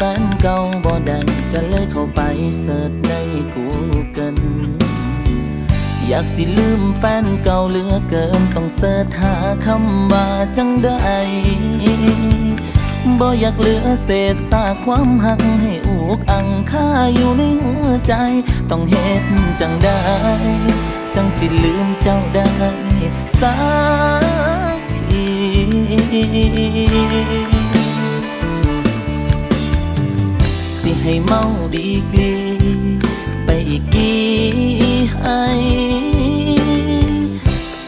แฟนเก่าบ่ได้ก็เลยเข้าไปเสิร์ชใน Google อยากสิลืมแฟนเก่าเหลือเกิน ต้องเสิร์ชหาคำว่าจังได้ บ่อยากเหลือเศษซากความหักให้อุกอังค่าอยู่ในหัวใจ ต้องเฮ็ดจังได้ จังสิลืมเจ้าได้สัก ให้เมาดีกรีไปอีกกี่ให้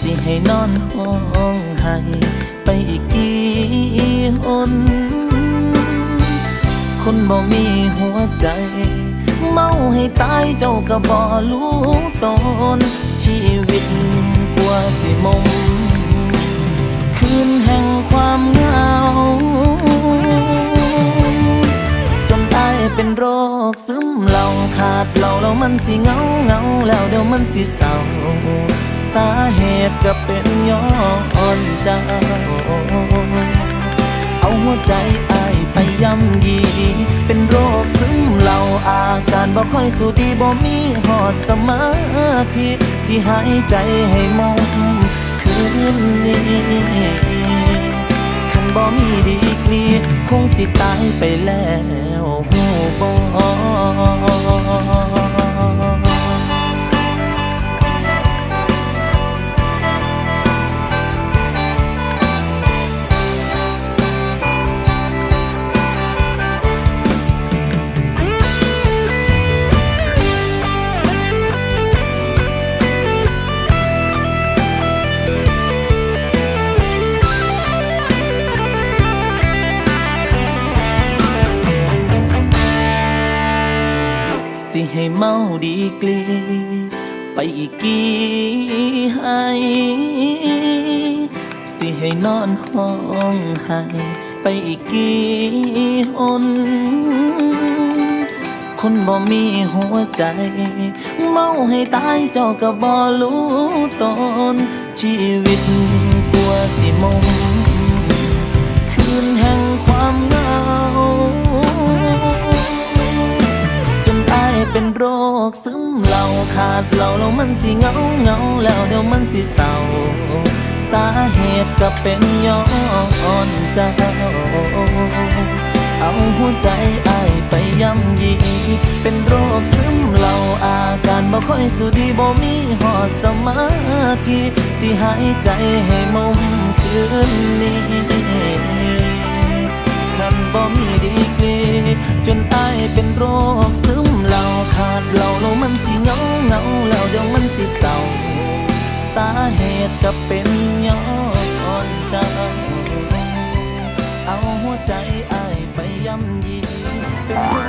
สิให้นอนห้องให้ไปอีกกี่หนคนบ่มีหัวใจ เมาให้ตายเจ้าก็บ่รู้ตน ชีวิตกว่าสิมม คืนแห่งความเงา ขาดเหล่าแล้วมันสิเงาเงาแล้วเดี๋ยวมันสิเศร้า สาเหตุก็เป็นย้อนเจ้า เอาหัวใจอายไปย่ำยี เป็นโรคซึมเหล่าอาการบ่ค่อยสู้ดีบ่มีหอดสมาธิสิหายใจให้มองคืนนี้คันบ่มีดีกรีคงสิตายไปแล้วหูบ่ ให้เมาดีกรีไปอีกกี่ให้สิให้นอนห้องให้ไปอีกกี่หนคนบ่มีหัวใจ เมาให้ตายเจ้าก็บ่รู้ตนชีวิตกลัวสิมม เป็นโรคซึมเหล่าขาดเหล่าแล้วมันสิเงาเงาแล้วเดี๋ยวมันสิเศร้า สาเหตุก็เป็นย้อนเจ้า เอาหัวใจอายไปย่ำยีเป็นโรคซึมเหล่าอาการบ่ค่อยสุดีบ่มีหอดสมาธิสิหายใจให้มุมคืนนี้คันบ่มีดีกรีจนอายเป็นโรค มันสิเงาเงาแล้วเดี๋ยวมันสิเศร้า สาเหตุก็เป็นย้อนเจ้า เอาหัวใจอายไปย่ำยีเป็น